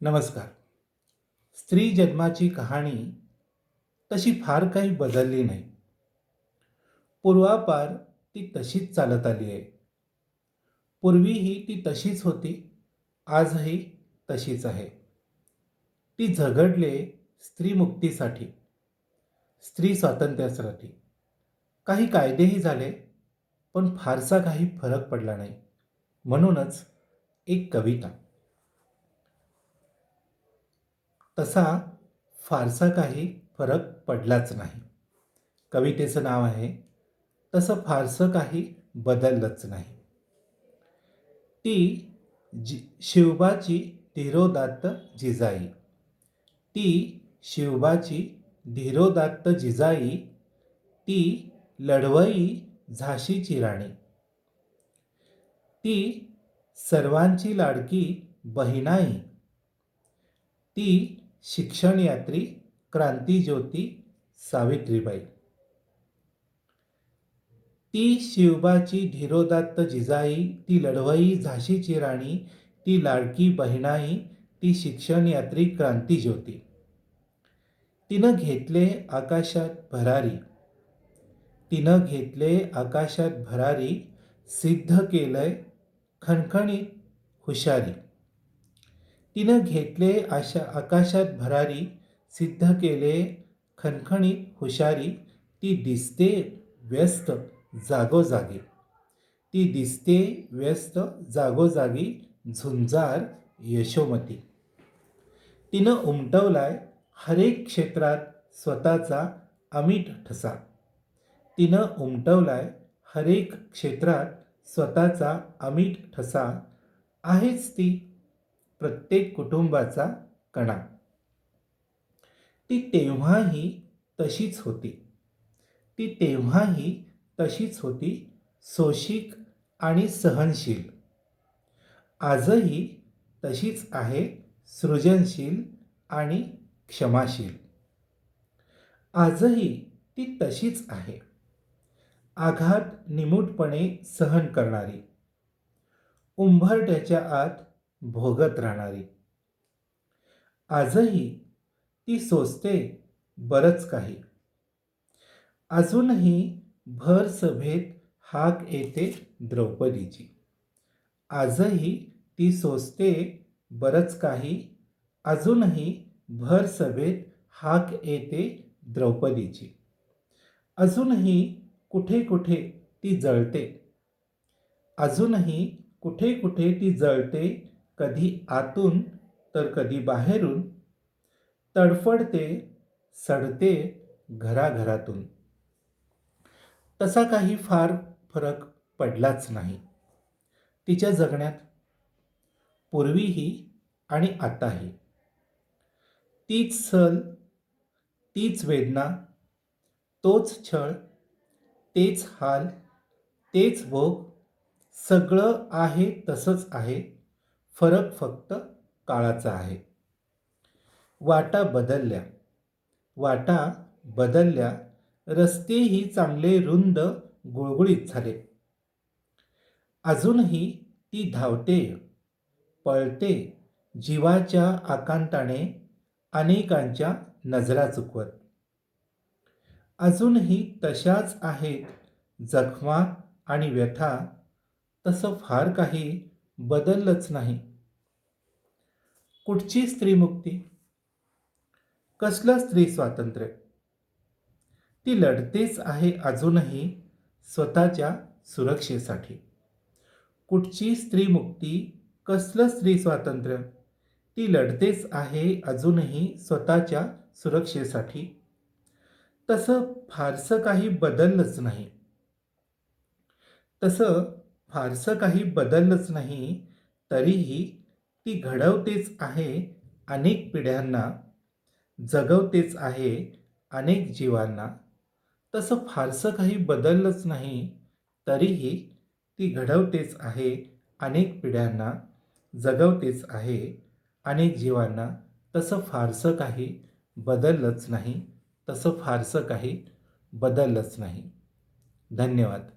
नमस्कार. स्त्री जन्माची कहाणी तशी फार काही बदलली नाही. पूर्वापार ती तशीच चालत आली आहे. पूर्वीही ती तशीच होती आजही तशीच आहे. ती झगडले स्त्रीमुक्तीसाठी स्त्री स्वातंत्र्यासाठी. काही कायदेही झाले पण फारसा काही फरक पडला नाही. म्हणूनच एक कविता. तसा फारसा काही फरक पडलाच नाही. कवितेचं नाव आहे तसं फारसं काही बदललंच नाही. ती जी शिवबाची धीरोदात्त जिजाई. ती शिवबाची धीरोदात्त जिजाई ती लढवई झाशीची राणी. ती सर्वांची लाडकी बहिणाई. ती शिक्षणयात्री क्रांतीज्योती सावित्रीबाई. ती शिवबाची धीरोदात्त जिजाई ती लढवई झाशीची राणी ती लाडकी बहिणाई ती शिक्षणयात्री क्रांतीज्योती तिनं घेतले आकाशात भरारी. तिनं घेतले आकाशात भरारी सिद्ध केलंय खणखणीत हुशारी. तिनं घेतले आशा आकाशात भरारी सिद्ध केले खणखणीत हुशारी. ती दिसते व्यस्त जागोजागी. ती दिसते व्यस्त जागोजागी झुंजार यशोमती. तिनं उमटवलाय हरेक क्षेत्रात स्वतःचा अमीट ठसा. तिनं उमटवलाय हरेक क्षेत्रात स्वतःचा अमिट ठसा. आहेच ती प्रत्येक कुटुंबाचा कणा. ती तेव्हाही तशीच होती. ती तेव्हाही तशीच होती सोशिक आणि सहनशील. आजही तशीच आहे सृजनशील आणि क्षमाशील. आजही ती तशीच आहे. आघात निमूटपणे सहन करणारी. उंभरट्याच्या आत भोगत राहणारी. आजही ती सोचते बरंच काही. अजूनही भर सभेत हाक येते द्रौपदीची. आजही ती सोचते बरंच काही. अजूनही भर सभेत हाक येते द्रौपदीची. अजूनही कुठे कुठे ती जळते. अजूनही कुठे कुठे ती जळते कधी आतून तर कधी बाहेरून तडफडते सडते घराघरातून. तसा काही फार फरक पडलाच नाही. तिच्या जगण्यात पूर्वीही आणि आताही. तीच सल तीच वेदना तोच छळ तेच हाल तेच भोग सगळं आहे तसंच आहे. फरक फक्त काळाचा आहे. वाटा बदलल्या. वाटा बदलल्या रस्तेही चांगले रुंद गुळगुळीत झाले. अजूनही ती धावते पळते जीवाच्या आकांताने अनेकांच्या नजरा चुकवत. अजूनही तशाच आहेत जखमा आणि व्यथा तसं फार काही बदललंच नाही. कुठची स्त्रीमुक्ती? कसलं स्त्री स्वातंत्र्य? ती लढतेच आहे अजूनही स्वतःच्या सुरक्षेसाठी. कुठची स्त्रीमुक्ती? कसलं स्त्री स्वातंत्र्य? ती लढतेच आहे अजूनही स्वतःच्या सुरक्षेसाठी. तसं फारसं काही बदललंच नाही. तसं फारसं काही बदललंच नाही तरीही ती घडवतेच आहे अनेक पिढ्यांना जगवतेच आहे अनेक जीवांना. तसं फारसं काही बदललंच नाही तरीही ती घडवतेच आहे अनेक पिढ्यांना जगवतेच आहे अनेक जीवांना. तसं फारसं काही बदललंच नाही तसं फारसं काही बदललंच नाही. धन्यवाद.